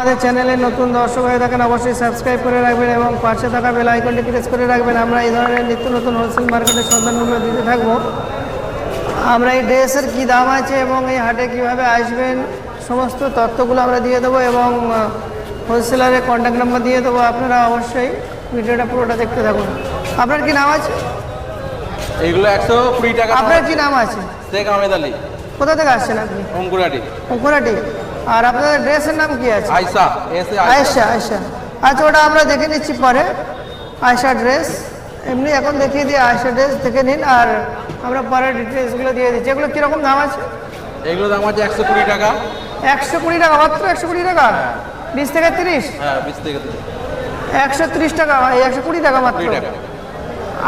আমাদের চ্যানেলে নতুন দর্শক হয়ে থাকেন অবশ্যই সাবস্ক্রাইব করে রাখবেন এবং পাশে থাকা বেল আইকনটি প্রেস করে রাখবেন। আমরা এই ধরনের নিত্য নতুন হোলসেল মার্কেটের সন্ধানগুলো দিতে থাকব। আমরা এই ড্রেসের কী দাম আছে এবং এই হাটে কীভাবে আসবেন সমস্ত তথ্যগুলো আমরা দিয়ে দেবো এবং হোলসেলারের কন্ট্যাক্ট নাম্বার দিয়ে দেবো। আপনারা অবশ্যই ভিডিওটা পুরোটা দেখতে থাকুন। আপনার কি নাম আছে? এইগুলো একশো কুড়ি টাকা আপনার কি নাম আছে? শেখ আহমেদ আলী। কোথা থেকে আসছেন আপনি? অঙ্কুরাটি। অঙ্কুরাটি। আর আপনাদের ড্রেসের নাম কি আছে? এ আয়সা আয়সা আচ্ছা ওটা আমরা দেখে নিচ্ছি পরে। আয়সা ড্রেস এমনি এখন দেখিয়ে দিই আয়সা ড্রেস দেখে নিন আর আমরা পরে ডিটেলসগুলো দিয়ে দিচ্ছি। এগুলো কীরকম দাম আছে? এগুলো দাম আছে একশো কুড়ি টাকা। একশো কুড়ি টাকা মাত্র একশো কুড়ি টাকা? বিশ থেকে তিরিশ? হ্যাঁ বিশ থেকে তিরিশ। একশো তিরিশ টাকা এই একশো কুড়ি টাকা মাত্র? টাকা।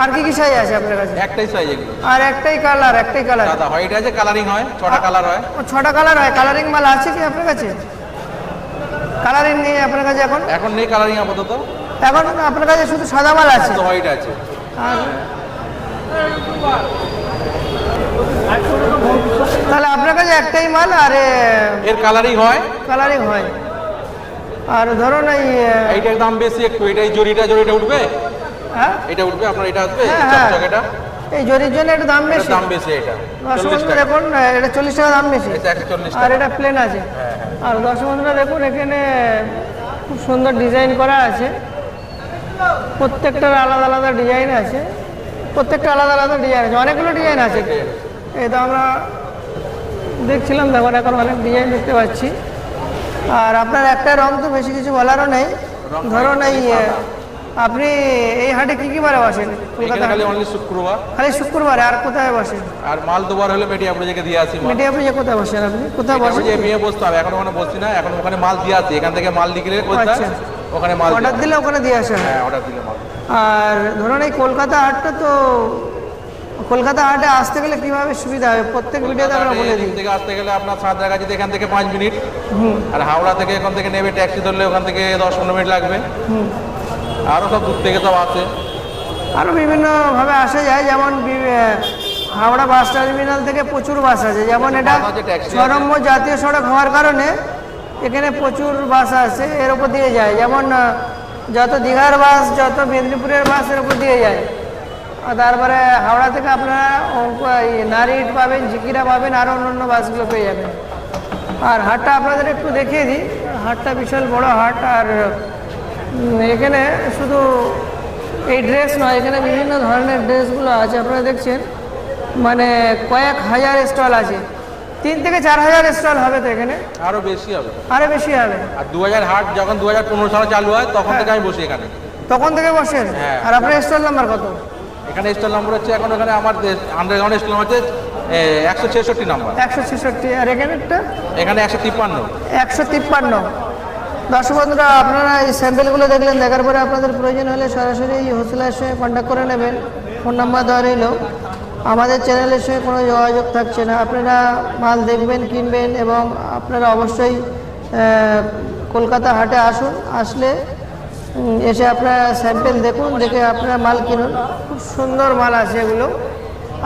আর কি কি সাইজ আছে আপনার কাছে? একটাই সাইজ এগুলো। আর একটাই কালার একটাই কালার সাদা হোয়াইট আছে কালারিং হয় ছটা কালার হয়। ও ছটা কালার হয়। কালারিং মাল আছে কি আপনার কাছে? কালারিং নেই আপনার কাছে এখন? এখন নেই কালারিং আপাতত। এখন আপনার কাছে শুধু সাদা মাল আছে? তো হোয়াইট আছে। আর তাহলে আপনার কাছে একটাই মাল আর এর কালারিং হয়। কালারিং হয়। আর ধরুন এই এইটার দাম বেশি একটু এটা এই জরিটা জরিটা উঠবে? হ্যাঁ? এটা উঠবে আপনার এটা আসবে? হ্যাঁ, হ্যাঁ। চকচকেটা এই জরির জন্য একটু দাম বেশি। দাম বেশি এটা। বন্ধুরা দেখুন এটা চল্লিশ টাকা দাম বেশি। এটা আর এটা প্লেন আছে। হ্যাঁ হ্যাঁ। আর দশ বন্ধুরা দেখুন এখানে খুব সুন্দর ডিজাইন করা আছে। প্রত্যেকটার আলাদা আলাদা ডিজাইন আছে। প্রত্যেকটা আলাদা আলাদা ডিজাইন আছে। অনেকগুলো ডিজাইন আছে। এই তো আমরা দেখছিলাম দেখুন এখন অনেক ডিজাইন দেখতে পাচ্ছি। আর আপনার একটা রং তো বেশি কিছু বলারও নেই। ধরুন এই আপনি এই হাটে কি কি বারে বসেন? কলকাতা খালি অনলি শুক্রবার। খালি শুক্রবারে আর কোথায় বসেন? আর মাল দুবার হলে মেটিয়া আপনাদেরকে দিয়ে আসি মাল। মিডিয়া যে কোথায় বসেন আপনি? কোথায় বসেন? যে মেয়ে বসতে হবে এখন ওখানে বসছি না এখন ওখানে মাল দিয়ে আছে এখান থেকে মাল লিখলে কোথায় আচ্ছা। ওখানে মাল অর্ডার দিলে ওখানে দিয়ে আসেন? হ্যাঁ অর্ডার দিলে মাল। আর ধরুন এই কলকাতা হাটটা তো কলকাতা হাটে আসতে গেলে কীভাবে সুবিধা হবে? প্রত্যেক ভিডিওতে আমরা বলে দিই। থেকে আসতে গেলে আপনার সাঁতরাগাছিতে এখান থেকে পাঁচ মিনিট আর হাওড়া থেকে এখান থেকে নেবে ট্যাক্সি ধরলে ওখান থেকে দশ পনেরো মিনিট লাগবে। আরও সব দূর থেকে সব আছে আরও বিভিন্নভাবে আসা যায় যেমন হাওড়া বাস টার্মিনাল থেকে প্রচুর বাস আছে যেমন এটা নম্বর জাতীয় সড়ক হওয়ার কারণে এখানে প্রচুর বাস আছে এর উপর দিয়ে যায়। যেমন যত দীঘার বাস যত মেদিনীপুরের বাসের উপর দিয়ে যায়। আর তারপরে হাওড়া থেকে আপনারা নারিট পাবেন ঝিকিরা পাবেন আরও অন্যান্য বাসগুলো পেয়ে যাবেন। আর হাটটা আপনাদের একটু দেখিয়ে দিই। হাটটা বিশাল বড় হাট আর এখানে শুধু এই ড্রেস নয় এখানে বিভিন্ন ধরনের ড্রেসগুলো আছে আপনারা দেখছেন। মানে কয়েক হাজার স্টল আছে। তিন থেকে চার হাজার স্টল হবে তো এখানে? আরও বেশি হবে। আরও বেশি হবে। আর দু হাজার হাট যখন দু হাজার পনেরো সালে চালু হয় তখন থেকে আমি বসি এখানে। তখন থেকে বসেন? হ্যাঁ। আর আপনার স্টল নাম্বার কত? এখানে স্টল নম্বর হচ্ছে এখন এখানে আমার আন্ডারগ্রাউন্ড স্টল নাম্বার হচ্ছে একশো ছেষট্টি নাম্বার একশো ছেষট্টি আর এখানেরটা? এখানে একশো তিপ্পান্ন। একশো তিপ্পান্ন। দর্শক বন্ধুরা, আপনারা এই স্যাম্পেলগুলো দেখলেন, দেখার পরে আপনাদের প্রয়োজন হলে সরাসরি এই হোস্টেলের সঙ্গে কন্ট্যাক্ট করে নেবেন। ফোন নাম্বার দেওয়া রইল। আমাদের চ্যানেলের সঙ্গে কোনো যোগাযোগ থাকছে না। আপনারা মাল দেখবেন, কিনবেন এবং আপনারা অবশ্যই কলকাতা হাটে আসুন। আসলে এসে আপনারা স্যাম্পেল দেখুন, দেখে আপনারা মাল কিনুন। খুব সুন্দর মাল আছে এগুলো।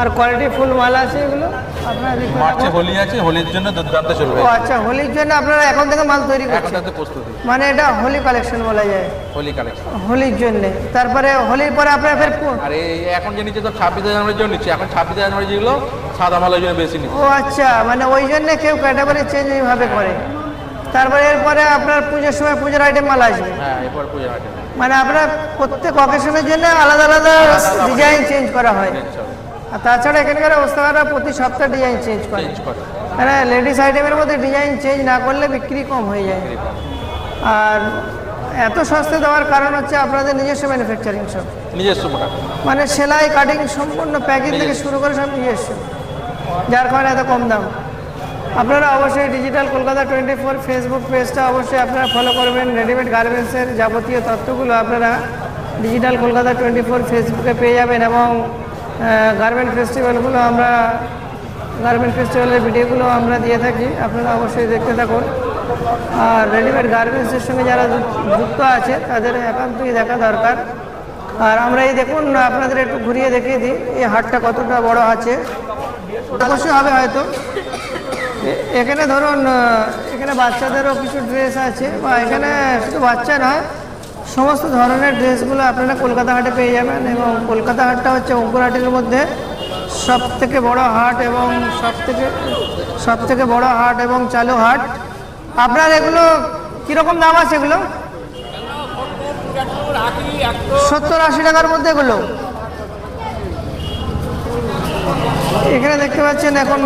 আর কোয়ালিটি ফুল মাল আছে এগুলো আপনারা মার্চে হোলি আছে হোলির জন্য দুর্দান্ত চলবে। ও আচ্ছা হোলির জন্য আপনারা এখন থেকে মাল তৈরি করছেন? তাতে প্রস্তুতি। মানে এটা হোলি কালেকশন বলা যায়। হোলি কালেকশন হোলির জন্য। তারপরে হোলির পরে আপনারা ফের আর এখন যে নিচ্ছে তো ছাব্বিশে জানুয়ারির জন্য নিচ্ছে এখন ছাব্বিশে জানুয়ারি যেগুলো সাদা মালের জন্য বেশি নিচ্ছে। ও আচ্ছা মানে ওই জন্য কেউ ক্যাটাগরি চেঞ্জ এইভাবে করে। তারপরে এরপরে আপনার পুজোর সময় পুজোর আইটেম মাল আসবে। হ্যাঁ এরপর পুজো আগে মানে আপনার প্রত্যেক অকেশনের জন্য আলাদা আলাদা ডিজাইন চেঞ্জ করা। হয়। আর তাছাড়া এখানকার অবস্থারা প্রতি সপ্তাহে ডিজাইন চেঞ্জ করে। চেঞ্জ করে। মানে লেডিস আইটেমের মধ্যে ডিজাইন চেঞ্জ না করলে বিক্রি কম হয়ে যায়। আর এত সস্তা দেওয়ার কারণ হচ্ছে আপনাদের নিজস্ব ম্যানুফ্যাকচারিং সব নিজস্ব মানে সেলাই কাটিং সম্পূর্ণ প্যাকিং থেকে শুরু করে সব নিজস্ব। যার কারণে এত কম দাম। আপনারা অবশ্যই digital Kolkata twenty four Facebook পেজটা অবশ্যই আপনারা ফলো করবেন। রেডিমেড গার্মেন্টসের যাবতীয় তথ্যগুলো আপনারা ডিজিটাল কলকাতা টোয়েন্টি ফোর ফেসবুকে পেয়ে যাবেন এবং গার্মেন্ট ফেস্টিভ্যালগুলো আমরা গার্মেন্ট ফেস্টিভ্যালের ভিডিওগুলো আমরা দিয়ে থাকি। আপনারা অবশ্যই দেখতে থাকুন। আর রেডিমেড গার্মেন্টসের সঙ্গে যারা যুক্ত আছে, তাদের একান্তই দেখা দরকার। আর আমরা এই দেখুন, আপনাদের একটু ঘুরিয়ে দেখিয়ে দিই, এই হাটটা কতটা বড় আছে। অবশ্যই হবে হয়তো। এখানে ধরুন এখানে বাচ্চাদেরও কিছু ড্রেস আছে, বা এখানে শুধু বাচ্চা নয় সমস্ত ধরনের ড্রেসগুলো আপনারা কলকাতা হাটে পেয়ে যাবেন এবং কলকাতা হাটটা হচ্ছে অঙ্কুরহাটের মধ্যে সব থেকে বড় হাট এবং সব থেকে সব থেকে বড় হাট এবং চালু হাট। আপনার এগুলো কীরকম দাম আছে এগুলো? সত্তর আশি টাকার মধ্যে এগুলো। এখানে দেখতে পাচ্ছেন এখন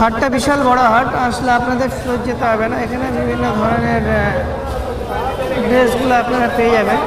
হাটটা বিশাল বড় হাট, আসলে আপনাদের ফ্লোর যেতে হবে না। এখানে বিভিন্ন ধরনের ড্রেসগুলো আপনারা পেয়ে যাবেন।